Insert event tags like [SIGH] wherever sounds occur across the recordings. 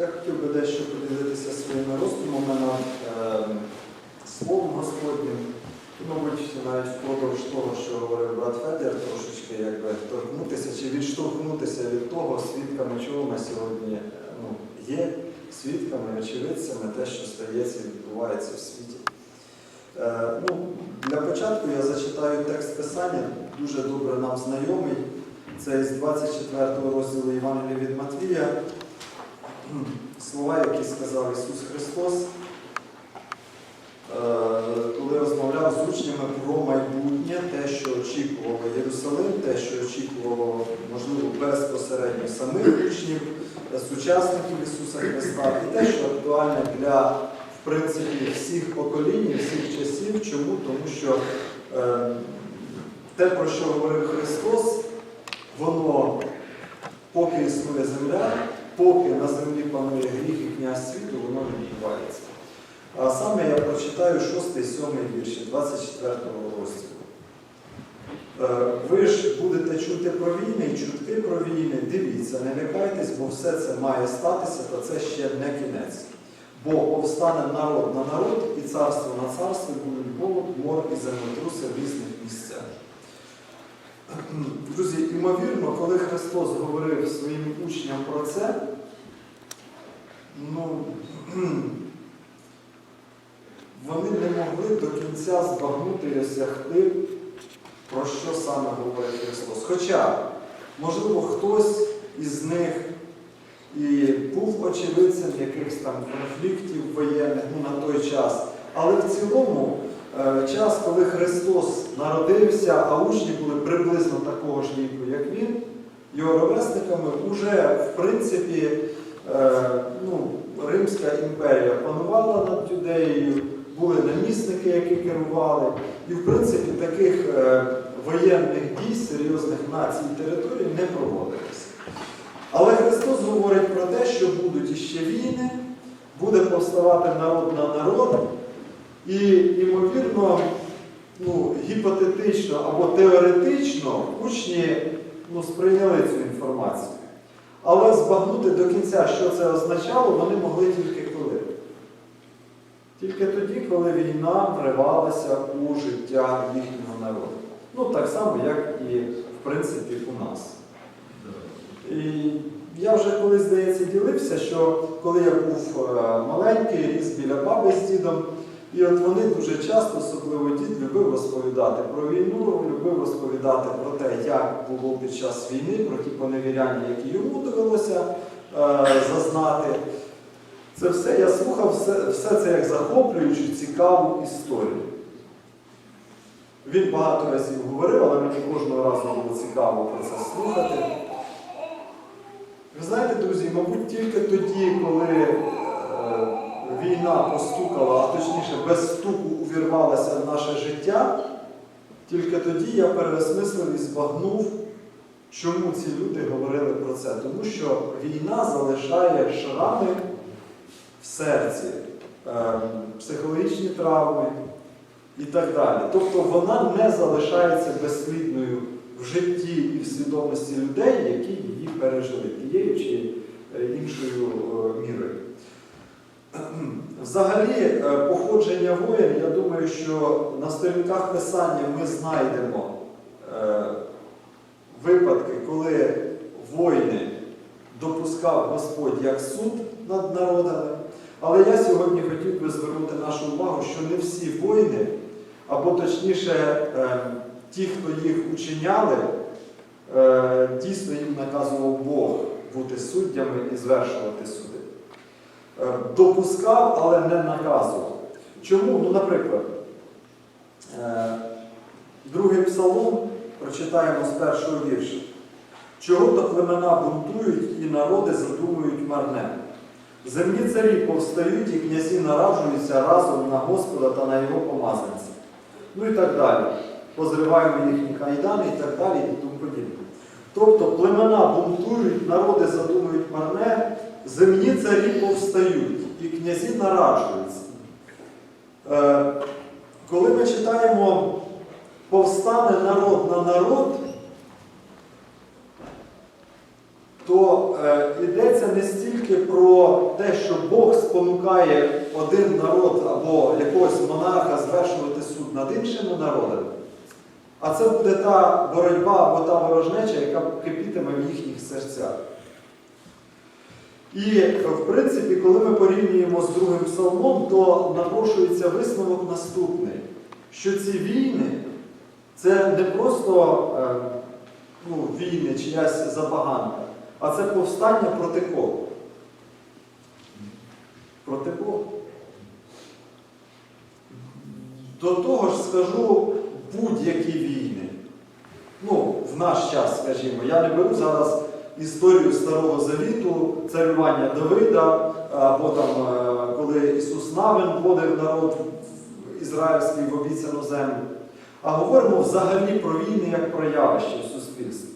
Я хотів би дещо поділитися своїми роздумами над е, Словом Господнім. Мабуть, навіть впродовж того, що говорив брат Федір, трошечки якби торкнутися чи відштовхнутися від того, свідками чого ми сьогодні е, ну, є, свідками, очевидцями, те, що стається і відбувається в світі. Е, ну, для початку я зачитаю текст Писання, дуже добре нам знайомий. Це із 24 розділу Євангелія від Матвія. Слова, які сказав Ісус Христос, е, коли розмовляв з учнями про майбутнє, те, що очікувало Єрусалим, те, що очікувало, можливо, безпосередньо самих учнів, сучасників Ісуса Христа, і те, що актуальне для, в принципі, всіх поколінь, всіх часів. Чому? Тому що е, те, про що говорив Христос, воно, поки існує земля, поки на землі панує гріх і князь світу, воно відбувається. А саме я прочитаю 6-7 вірші 24 розділу. Е, Ви ж будете чути про війни і чутки про війни. Дивіться, не лякайтесь, бо все це має статися, та це ще не кінець. Бо повстане народ на народ, і царство на царство, і будуть голод, мор і землетруси в різних місцях. Друзі, ймовірно, коли Христос говорив своїм учням про це, ну, [CLEARS THROAT] вони не могли до кінця збагнути осягти, про що саме говорить Христос. Хоча, можливо, хтось із них і був очевидцем якихось там конфліктів воєнних ну, на той час, але в цілому час, коли Христос народився, а учні були приблизно такого ж віку, як він, його ровесниками вже, в принципі, е, ну, Римська імперія панувала над юдеєю, були намісники, які керували. І, в принципі, таких е, воєнних дій, серйозних націй і територій не проводилося. Але Христос говорить про те, що будуть іще війни, буде повставати народ на народ, і, ймовірно, ну, гіпотетично або теоретично учні ну, сприйняли цю інформацію. Але збагнути до кінця, що це означало, вони могли тільки коли. Тільки тоді, коли війна вривалася у життя їхнього народу. Ну, так само, як і в принципі у нас. І я вже колись, здається, ділився, що коли я був е, маленький, ріс біля баби з дідом, і от вони дуже часто, особливо дід, любив розповідати про війну, любив розповідати про те, як було під час війни, про ті поневіряння, які йому довелося е, зазнати. Це все я слухав, все, все це як захоплюючу, цікаву історію. Він багато разів говорив, але мені кожного разу було цікаво про це слухати. Ви знаєте, друзі, мабуть, тільки тоді, коли війна постукала, а точніше без стуку увірвалася в наше життя, тільки тоді я переосмислив і збагнув, чому ці люди говорили про це. Тому що війна залишає шрами в серці, е, психологічні травми і так далі. Тобто вона не залишається безслідною в житті і в свідомості людей, які її пережили тією чи е, іншою е, мірою. Взагалі, е, походження воїн, я думаю, що на сторінках писання ми знайдемо е, випадки, коли воїни допускав Господь як суд над народами. Але я сьогодні хотів би звернути нашу увагу, що не всі воїни, або точніше, е, ті, хто їх учиняли, е, дійсно їм наказував Бог бути суддями і звершувати суди. Е, Допускав, але не наказував. Чому? Ну, наприклад, е, другий псалом прочитаємо з першого вірша. Чого то племена бунтують і народи задумують марне. Земні царі повстають і князі нараджуються разом на Господа та на його помазанця. Ну і так далі. Позриваємо їхні кайдани і так далі і тому подібне. Тобто племена бунтують, народи задумують марне, земні царі повстають і князі нараджуються. Е, коли ми читаємо повстане народ на народ, то е, йдеться не стільки про те, що Бог спонукає один народ або якогось монарха звершувати суд над іншими народами, а це буде та боротьба або та ворожнеча, яка кипітиме в їхніх серцях. І, в принципі, коли ми порівнюємо з другим псалмом, то напрошується висновок наступний, що ці війни це не просто е, ну, війни, чиясь забаганка, а це повстання проти кого? Проти Бога. До того ж скажу будь-які війни. Ну, в наш час, скажімо, я не беру зараз історію Старого Завіту, царювання Давида, або там, е, коли Ісус Навин вводив народ ізраїльський в обіцяну землю. А говоримо взагалі про війни як про явище в суспільстві.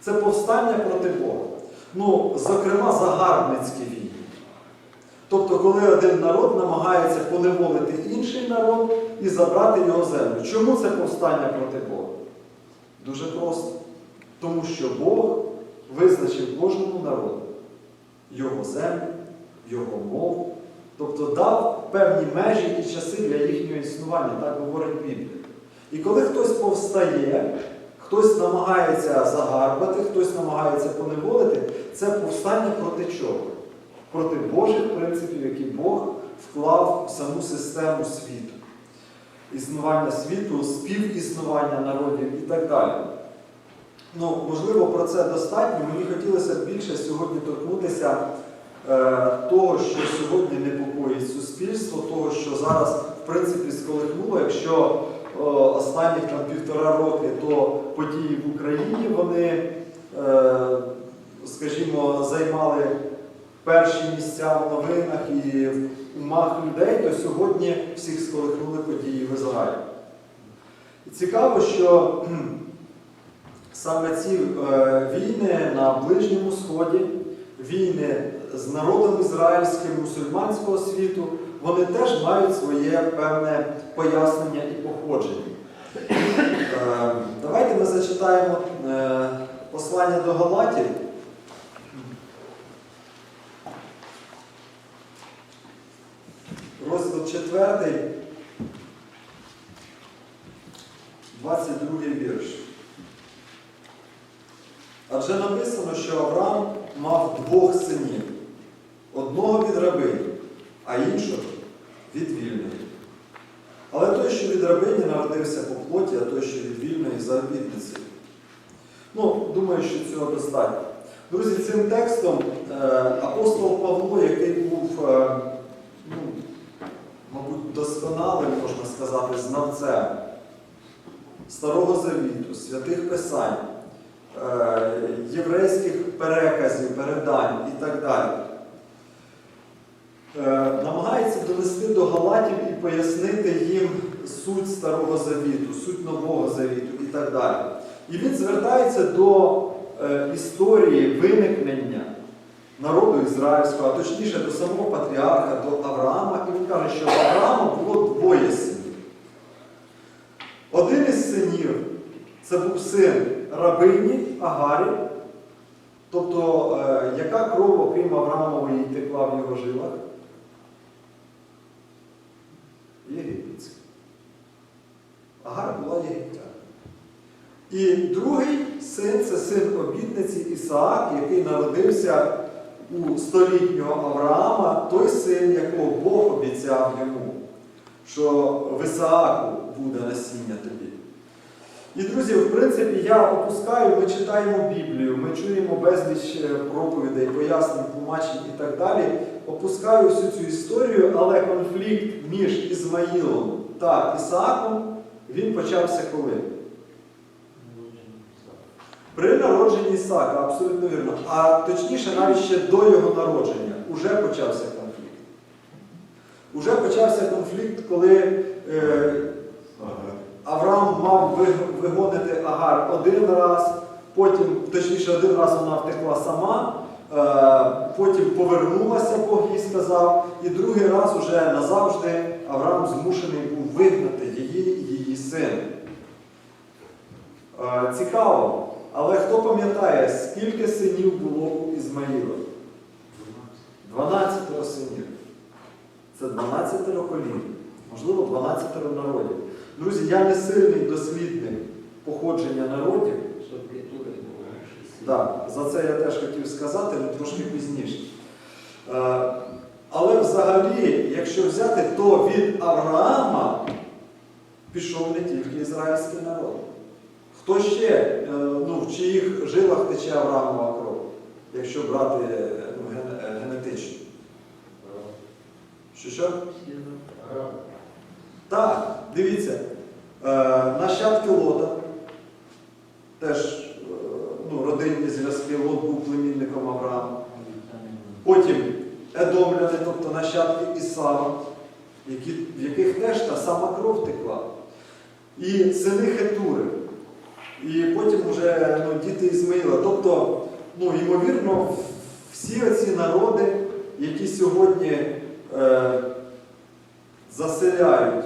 Це повстання проти Бога. Ну, зокрема, загарбницькі війни. Тобто, коли один народ намагається поневолити інший народ і забрати його землю. Чому це повстання проти Бога? Дуже просто. Тому що Бог визначив кожному народу його землю, його мову, тобто дав певні межі і часи для їхнього існування, так говорить Біблія. І коли хтось повстає, хтось намагається загарбати, хтось намагається поневолити, це повстання проти чого? Проти Божих принципів, які Бог вклав в саму систему світу. Існування світу, співіснування народів і так далі. Ну, можливо, про це достатньо. Мені хотілося б більше сьогодні торкнутися е, того, що сьогодні непокоїть суспільство, того, що зараз, в принципі, сколихнуло, якщо о, останніх там півтора роки, то події в Україні вони, е, скажімо, займали перші місця в новинах і в умах людей, то сьогодні всіх сколихнули події в Ізраїлі. Цікаво, що саме ці е, війни на Ближньому Сході, війни з народом ізраїльським, мусульманського світу, вони теж мають своє певне пояснення і походження. Е, Давайте ми зачитаємо е, послання до Галатів. Розділ 4, 22 вірш. Адже написано, що Авраам мав двох синів: одного від рабині, а іншого від вільної. Але той, що від рабині народився по плоті, а той, що від вільної за. Ну, думаю, що цього достатньо. Друзі, цим текстом е, апостол Павло, який був, е, ну, мабуть, досконалим, можна сказати, знавцем Старого Завіту, святих Писань, єврейських переказів, передань і так далі. Е, Намагається довести до Галатів і пояснити їм суть Старого Завіту, суть Нового Завіту і так далі. І він звертається до е, історії виникнення народу ізраїльського, а точніше до самого патріарха, до Авраама, і він каже, що Авраама було двоє синів. Один із синів це був син рабині Агарі, тобто е, яка кров, окрім Авраамової, текла в його жилах? Єгипетська. Агар була єгиптянка. І другий син це син обітниці Ісаак, який народився у столітнього Авраама, той син, якого Бог обіцяв йому, що в Ісааку буде насіння тобі. І, друзі, в принципі, я опускаю, ми читаємо Біблію, ми чуємо безліч е, проповідей, пояснень, тлумачень і так далі. Опускаю всю цю історію, але конфлікт між Ізмаїлом та Ісааком, він почався коли? При народженні Ісаака, абсолютно вірно. А точніше, навіть ще до його народження уже почався конфлікт. Уже почався конфлікт, коли е, мав вигонити Агар один раз, потім, точніше, один раз вона втекла сама, е, потім повернулася, Бог їй сказав, і другий раз уже назавжди Авраам змушений був вигнати її і її сина. Е, Цікаво, Але хто пам'ятає, скільки синів було у Ізмаїла? 12 синів. Це 12 колін, можливо, 12 народів. Друзі, я не сильний дослідник походження народів. Да, за це я теж хотів сказати, але трошки пізніше. Е, Але взагалі, якщо взяти, то від Авраама пішов не тільки ізраїльський народ. Хто ще, е, ну, в чиїх жилах тече Авраамова кров, якщо брати ну, е, генетично? Що що? Так, дивіться, е, нащадки Лота, теж е, ну, родинні зв'язки, Лот був племінником Авраама. Потім Едомляни, тобто нащадки Ісава, які, в яких теж та сама кров текла. І сини Хетури. І потім вже ну, діти Ізмаїла. Тобто, ну, ймовірно, всі оці народи, які сьогодні е, заселяють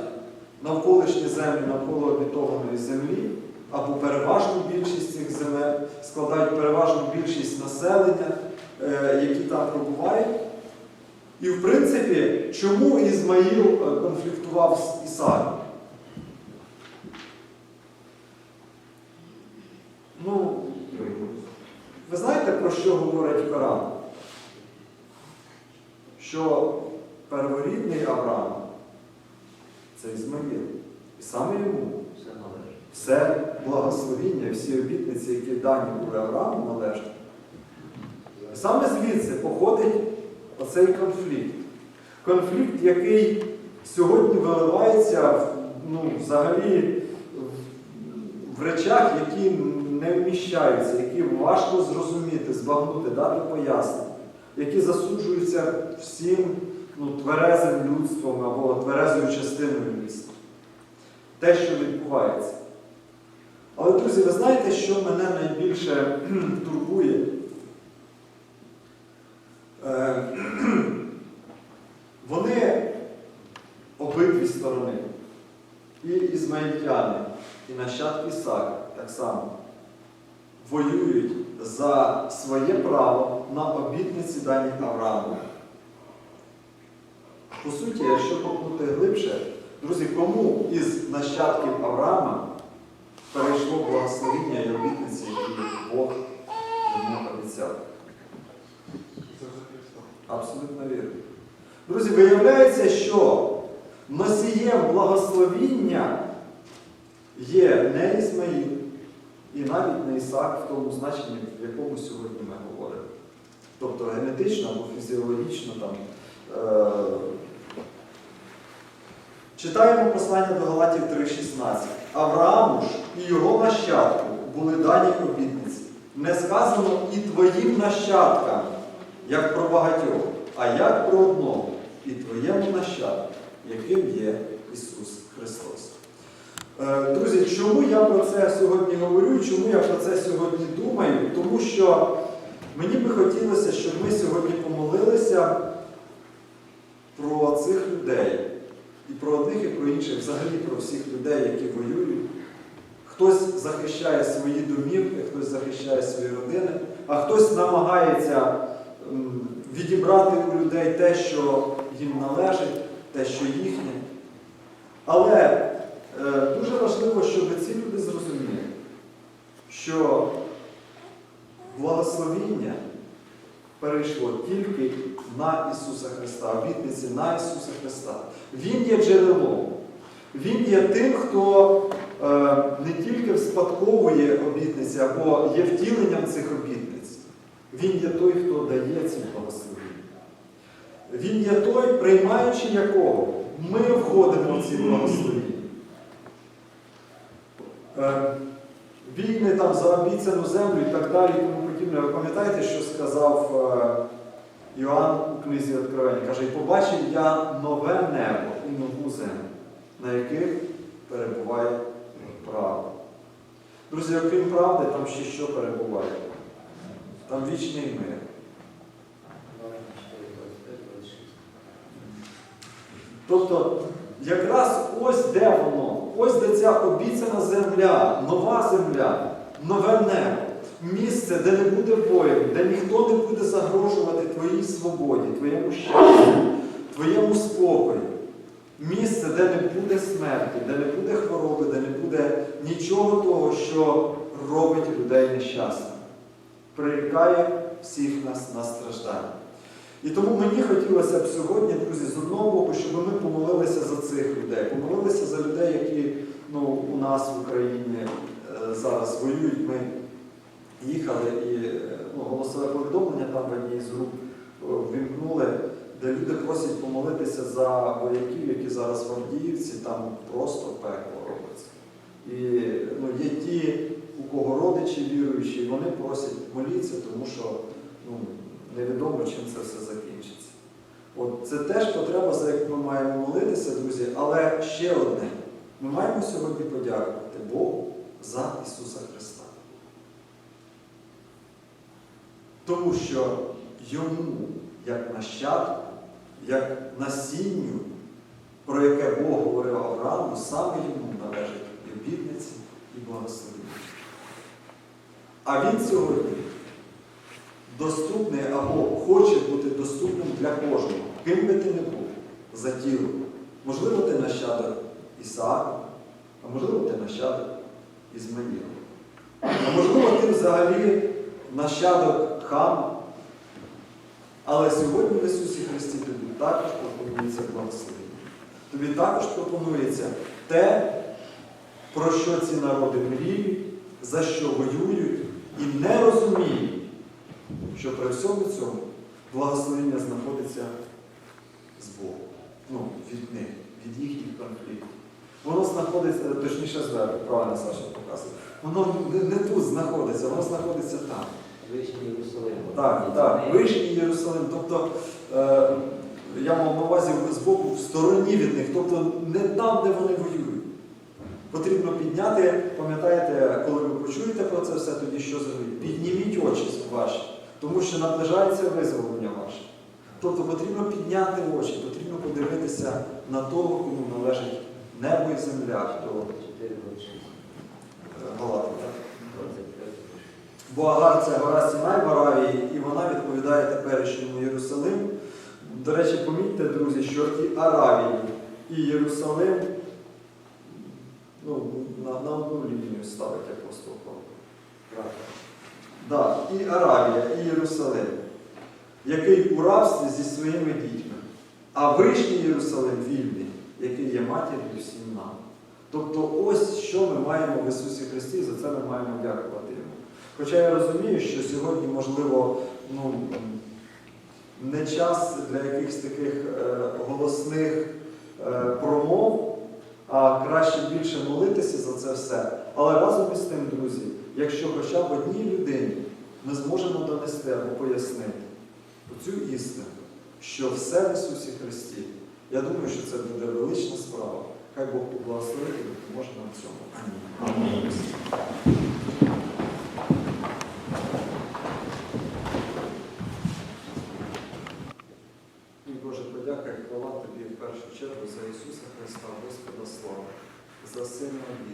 навколишні землі навколо обітованої землі, або переважну більшість цих земель, складають переважну більшість населення, е, які там пробувають. І в принципі, чому Ізмаїл е, конфліктував з Ісаєм? Ну, ви знаєте, про що говорить Коран? Що перворідний Авраам це Ізмаїл. І саме йому все благословіння, всі обітниці, які дані були Аврааму належать. Саме звідси походить оцей конфлікт. Конфлікт, який сьогодні виливається ну, взагалі в- речах, які не вміщаються, які важко зрозуміти, збагнути, дати пояснення, які засуджуються всім ну, тверезим людством або тверезою частиною людства. Те, що відбувається. Але, друзі, ви знаєте, що мене найбільше [CLEARS THROAT] турбує? Е, [CLEARS THROAT] Вони обидві сторони, і ізмаїльтяни, і нащадки Ісака так само воюють за своє право на обітниці дані Аврааму. По суті, якщо копнути глибше, друзі, кому із нащадків Авраама перейшло благословіння і обітниці, які Бог йому обіцяв? Абсолютно вірно. Друзі, виявляється, що носієм благословіння є не Ісмаїл і навіть не Ісаак в тому значенні, в якому сьогодні ми говоримо. Тобто генетично або фізіологічно там. Е- Читаємо послання до Галатів 3.16. Аврааму ж і його нащадку були дані обітниці. Не сказано і твоїм нащадкам, як про багатьох, а як про одного, і твоєму нащадку, яким є Ісус Христос. Е, Друзі, чому я про це сьогодні говорю, чому я про це сьогодні думаю? Тому що мені би хотілося, щоб ми сьогодні помолилися про цих людей. І про одних, і про інших, взагалі про всіх людей, які воюють. Хтось захищає свої домівки, хтось захищає свої родини, а хтось намагається відібрати у людей те, що їм належить, те, що їхнє. Але е, дуже важливо, щоб ці люди зрозуміли, що благословіння перейшло тільки на Ісуса Христа, обітниці на Ісуса Христа. Він є джерелом. Він є тим, хто е, не тільки вспадковує обітниці або є втіленням цих обітниць. Він є той, хто дає ці благословіння. Він є той, приймаючи якого ми входимо в ці благословіння. Е, війни там за обіцяну землю і так далі, тому подібне. Ви пам'ятаєте, що сказав е, Іоанн у книзі Откровення? Каже, і побачив я нове небо і нову землю, на яких перебуває правда. Друзі, окрім правди, там ще що перебуває? Там вічний мир. Тобто, якраз ось де воно, ось де ця обіцяна земля, нова земля, нове небо. Місце, де не буде воїн, де ніхто не буде загрожувати твоїй свободі, твоєму щастю, твоєму спокою. Місце, де не буде смерті, де не буде хвороби, де не буде нічого того, що робить людей нещасними. Прирікає всіх нас на страждання. І тому мені хотілося б сьогодні, друзі, з одного боку, щоб ми помолилися за цих людей, помолилися за людей, які ну, у нас в Україні е, зараз воюють. Ми їхали і е, ну, голосове повідомлення там в одній з груп е, вімкнули, де люди просять помолитися за вояків, які зараз в Авдіївці, там просто пекло робиться. І ну, є ті, у кого родичі віруючі, вони просять моліться, тому що ну, невідомо, чим це все закінчиться. От це теж потреба, за яку ми маємо молитися, друзі, але ще одне. Ми маємо сьогодні подякувати Богу за Ісуса Христа. Тому що йому, як нащадку, як насінню, про яке Бог говорив Аврааму, саме йому належить і обітниці, і благословення. А він сьогодні доступний або хоче бути доступним для кожного, ким би ти не був за тілом. Можливо, ти нащадок Ісаака, а можливо, ти нащадок Ізмаїла. А можливо, ти взагалі нащадок Хама. Але сьогодні в Ісусі Христі тобі також пропонується благословення. Тобі також пропонується те, про що ці народи мріють, за що воюють і не розуміють, що при всьому цьому благословення знаходиться з Богом. Ну, від них, від їхніх конфліктів. Воно знаходиться, точніше зверху, правильно Саша показує. Воно не тут знаходиться, воно знаходиться там. Вишній Єрусалим. Так, так, Вишній Єрусалим. Тобто е, я мав на увазі з боку в стороні від них, тобто не там, де вони воюють. Потрібно підняти, пам'ятаєте, коли ви почуєте про це все, тоді що зробіть? Підніміть очі ваші, тому що наближається визволення ваше. Тобто потрібно підняти очі, потрібно подивитися на того, кому належить небо і земля, до 4 Галати. так? Бо Агар це гора Сінай в Аравії, і вона відповідає теперішньому Єрусалим. До речі, помітьте, друзі, що і Аравії, і Єрусалим ну, на, на одну лінію ставить апостол Павло. Да, і Аравія, і Єрусалим, який у рабстві зі своїми дітьми, а вишній Єрусалим вільний, який є матір'ю всім нам. Тобто ось що ми маємо в Ісусі Христі, за це ми маємо дякувати. Хоча я розумію, що сьогодні, можливо, ну, не час для якихось таких е, голосних е, промов, а краще більше молитися за це все. Але разом із тим, друзі, якщо хоча б одній людині ми зможемо донести або пояснити цю істину, що все в Ісусі Христі, я думаю, що це буде велична справа. Хай Бог поблагословить і допоможе нам в цьому. Амінь. Мій Боже, подяка і хвала Тобі в першу чергу за Ісуса Христа, Господа Слава, за сина обітниці,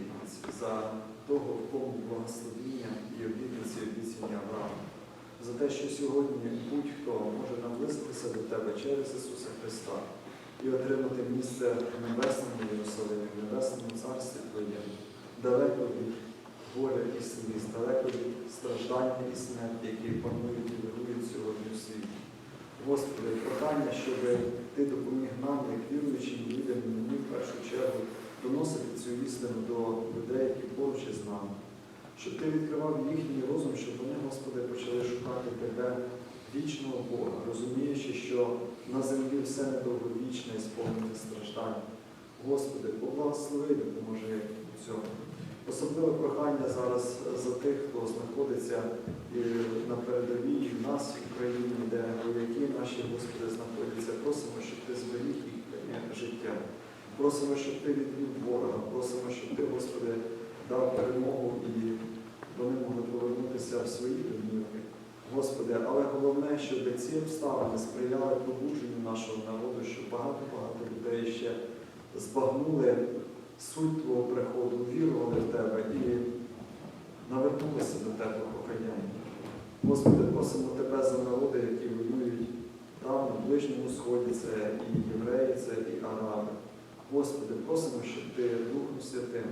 за того, в кому благословіння і обітниці обіцяння Авраама, за те, що сьогодні будь-хто може наблизитися до Тебе через Ісуса Христа і отримати місце в небесному Єрусалимі, в небесному царстві Твоєму, далеко від горя і сліз, далеко від страждання і смерті, які панують і вирують сьогодні у світі. Господи, прохання, щоб Ти допоміг нам, як віруючим людям, мені в першу чергу, доносити цю істину до людей, які поруч із нами. Щоб Ти відкривав їхній розум, щоб вони, Господи, почали шукати Тебе, вічного Бога, розуміючи, що на землі все недовговічне і сповнене страждань. Господи, поблагослови, допоможи у цьому. Особливе прохання зараз за тих, хто знаходиться на передовій в нас в Україні, де вояки наші, Господи, знаходяться. Просимо, щоб Ти зберіг їхнє життя. Просимо, щоб Ти відвів ворога. Просимо, щоб Ти, Господи, дав перемогу і вони могли повернутися в свої домівки. Господи, але головне, щоб ці обставини сприяли пробудженню нашого народу, щоб багато-багато людей ще збагнули суть Твого приходу, вірували в Тебе і навернулися до Тебе, покаяння. Господи, просимо Тебе за народи, які воюють там, на Ближньому Сході, це і євреї, це і араби. Господи, просимо, щоб Ти Духом Святим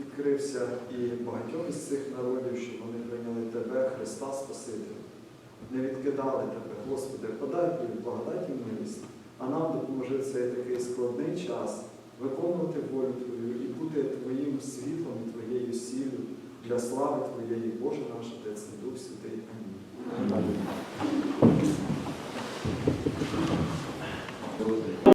відкрився і багатьом із цих народів, щоб вони прийняли Тебе, Христа Спасителя. Не відкидали Тебе, Господи, подай тобі благодать милість, а нам допоможи цей такий складний час виконувати волю Твою і бути Твоїм світлом і Твоєю сіллю для слави Твоєї, Боже наш Отець Дух Святий. Амінь.